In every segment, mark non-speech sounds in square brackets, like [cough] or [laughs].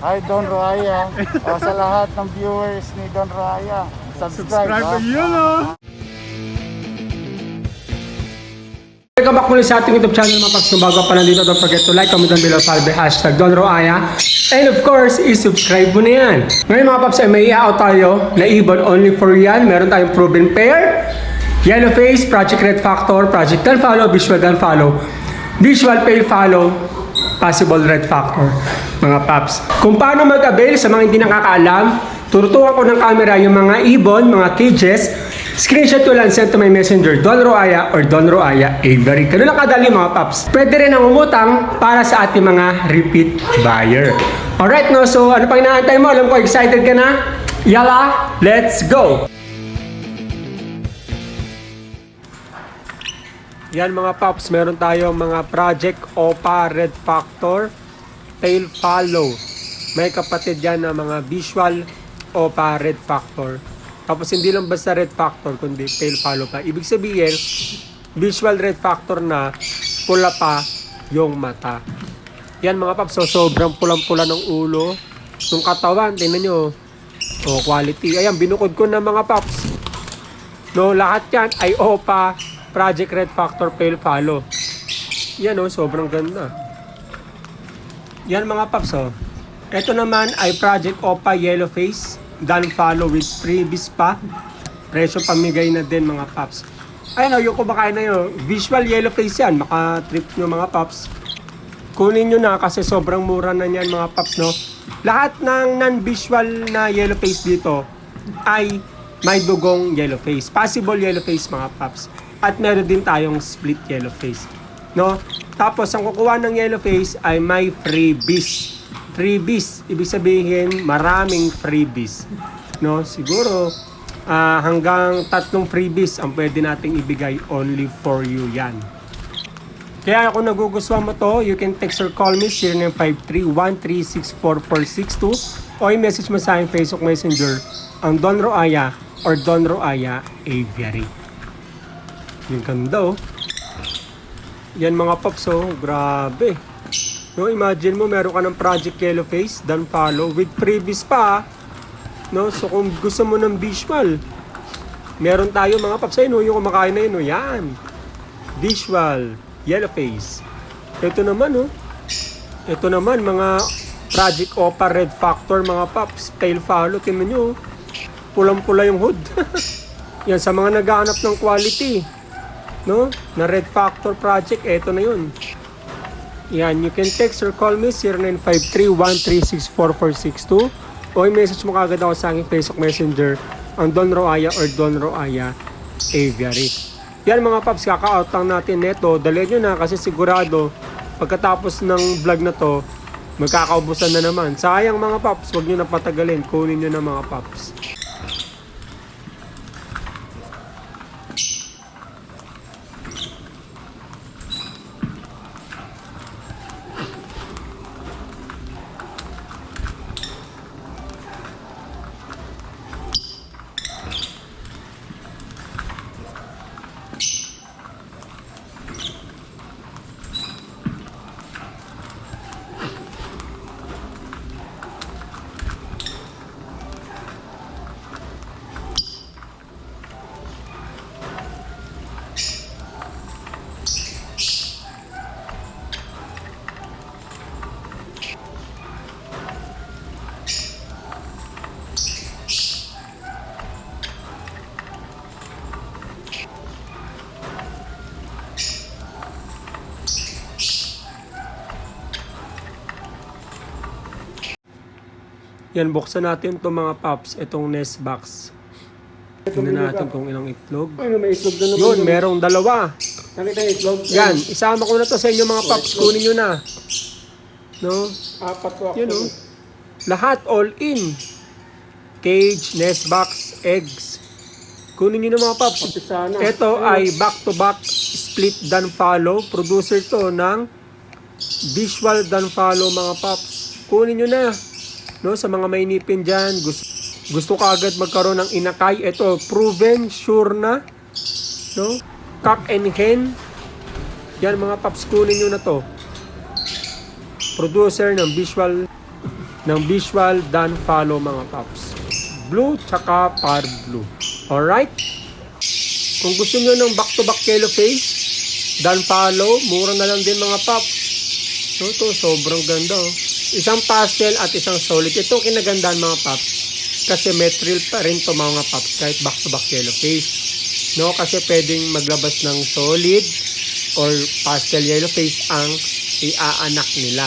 Hi Don Raya. o, sa lahat ng viewers ni Don Raya, subscribe. Subscribe yun, oh. Welcome back muli sa ating YouTube channel mga paps. Kung bago pa nandito, don't forget to like, comment down below, follow the hashtag Don Roaya. And of course, i-subscribe mo na yan. Ngayon mga paps, ay may i-out tayo na ibon only for yan. Meron tayong proven pair, yellow face, project red factor, project dan follow, visual dan follow, visual pale follow, possible red factor. Mga paps. Kung paano mag-avail sa mga hindi nakakaalam, turutukan ko ng camera yung mga ibon, mga cages, Screenshot ko lang send to my messenger Don Roaya or Don Roaya Avery. Ganun lang kadali mga paps. Pwede rin ang umutang para sa ating mga repeat buyer. Alright no, so ano pang inaantay mo? Alam ko excited ka na? Yala, let's go! Yan mga paps, meron tayong mga Project OPA Red Factor Tail Follow. May kapatid yan na mga Visual OPA Red Factor. Tapos hindi lang basta red factor, kundi tail follow pa. Ibig sabihin, visual red factor na pula pa yung mata. Yan mga paps, so sobrang pulang-pula ng ulo. Yung katawan, tingnan nyo. Oh, quality. Ayan, binukod ko na mga paps. No, lahat yan ay OPA Project Red Factor Pale Follow. Yan oh, sobrang ganda. Yan mga paps oh. Ito naman ay Project OPA Yellow Face. Done follow with freebies pa. Presyo pamigay na din mga paps. Ayun oh, yung kumakain na yun. Visual yellow face yan. Maka-trip nyo mga paps. Kunin nyo na kasi sobrang mura na yan mga paps no. Lahat ng non-visual na yellow face dito ay may dugong yellow face. Possible yellow face mga paps. At meron din tayong split yellow face. No? Tapos ang kukuha ng yellow face ay may freebies. Freebies, ibig sabihin maraming freebies. No? Siguro ah, hanggang tatlong freebies ang pwede nating ibigay only for you yan. Kaya kung nagugustuhan mo to, you can text or call me 0953-1364462 o i-message mo sa aking Facebook Messenger ang Don Roaya or Don Roaya Aviary. Yung ganda oh. Yan mga pops oh, grabe. No, imagine mo meron ka ng Project Yellow Face, dan follow with previous pa. ah. No, so kung gusto mo ng visual, meron tayo mga paps ayun yung kumakain na yun oh, yan. Visual, yellow face. Ito naman oh. Ito naman mga Project Opa Red Factor mga paps, tail follow, tingnan nyo oh. Pulang-pula yung hood. [laughs] yan sa mga naghahanap ng quality no? Na Red Factor Project, eto na yun. Yan, you can text or call me 0953-1364462 o i-message mo kagad ako sa aking Facebook Messenger ang Don Roaya or Don Roaya Aviary. Yan mga paps, kaka-out lang natin neto. Dali nyo na kasi sigurado pagkatapos ng vlog na to, magkakaubusan na naman. Sayang mga paps, wag nyo na patagalin. Kunin nyo na mga paps. Yan, buksan natin itong mga paps, itong nest box. Tingnan natin kung ilang itlog. Ano, may itlog na naman. Yun, merong dalawa. Nakita yung itlog? Yan, isama ko na to sa inyo mga paps. Kunin nyo na. No? Apat ako. Yun oh. Lahat all in. Cage, nest box, eggs. Kunin nyo na mga paps. Ito ay back-to-back split dan follow. Producer to ng visual dan follow mga paps. Kunin nyo na. No, sa mga may nipin dyan, gusto, gusto ka agad magkaroon ng inakay. Ito, proven, sure na. No? Cock and hen. Yan mga paps, kunin nyo na to. Producer ng visual ng visual dan follow mga paps. Blue tsaka par blue. Alright? Kung gusto nyo ng back-to-back yellow face, dan follow, mura na lang din mga paps. So, ito, sobrang ganda. Oh. Isang pastel at isang solid. Ito kinagandaan mga paps. Kasi metril pa rin to mga paps kahit back-to-back yellow face. No, kasi pwedeng maglabas ng solid or pastel yellow face ang iaanak nila.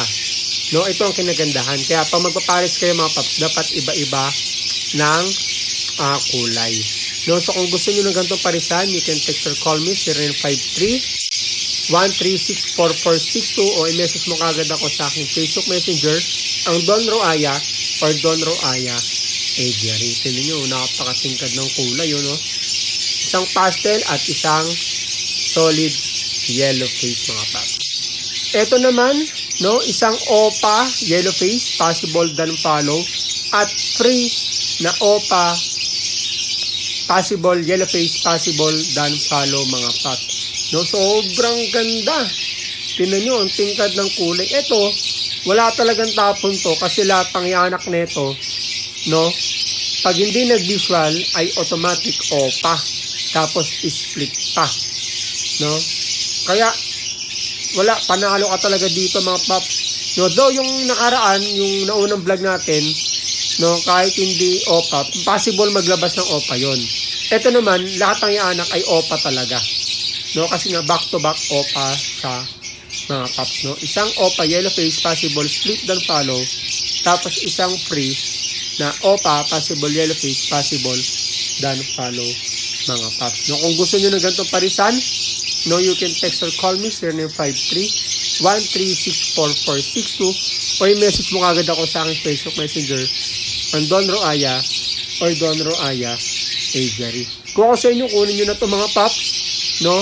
No, ito ang kinagandahan. Kaya pag magpapares kayo mga paps, dapat iba-iba ng ah, kulay. No, so kung gusto niyo ng ganitong parisan, you can text or call me 0953 1364462 o i-message mo kagad ako sa aking Facebook Messenger ang Don Roaya or Don Roaya Aviary. Tingnan nyo, napakasingkad ng kulay yun, no? Isang pastel at isang solid yellow face mga paps. Ito naman, no, isang OPA yellow face, possible dan follow at free na OPA possible yellow face, possible dan follow mga paps. No, sobrang ganda. Tingnan nyo, ang tingkad ng kulay. Ito, wala talagang tapon to kasi lahat pang ianak nito, no? Pag hindi nag-visual, ay automatic OPA. Tapos split pa. No? Kaya, wala, panalo ka talaga dito mga paps. No, though yung nakaraan, yung naunang vlog natin, no, kahit hindi OPA, possible maglabas ng OPA yon. Ito naman, lahat ng ianak ay OPA talaga. No, kasi nga back to back OPA sa mga paps, no. Isang OPA yellow face possible split dan follow, tapos isang free na OPA possible yellow face possible dan follow mga paps. No, kung gusto niyo ng ganitong parisan, no, you can text or call me 0953 1364462 o i-message mo kagad ako sa aking Facebook Messenger ang Don Roaya or Don Roaya Aviary. Kung ako sa inyo, kunin nyo na to mga paps, no?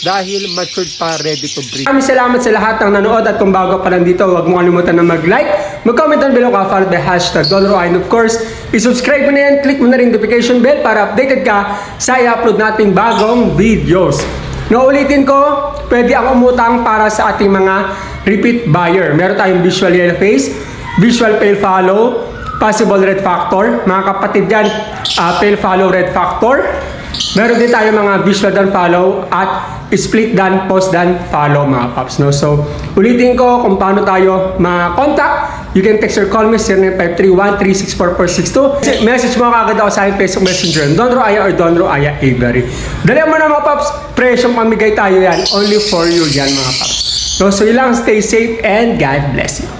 Dahil matured pa, ready to breed. Maraming salamat sa lahat ng nanood at kung bago pa lang dito, huwag mo kalimutan na mag-like, mag-comment down below ka, follow the hashtag Roaya, and of course, i-subscribe mo na yan, click mo na rin notification bell para updated ka sa i-upload nating bagong videos. No, ulitin ko, pwede ako umutang para sa ating mga repeat buyer. Meron tayong visual yellow face, visual pale follow, possible red factor. Mga kapatid yan, ah, pale follow red factor. Meron din tayo mga visual dan follow at split dan, post dan, follow mga paps. No? So, ulitin ko kung paano tayo ma-contact. You can text or call me 0953-1364462. Message mo kagad ako sa aking Facebook Messenger. Don Roaya or Don Roaya Avery. Dali mo na mga paps. Presyong pamigay tayo yan. Only for you yan mga paps. So, so yun lang. Stay safe and God bless you.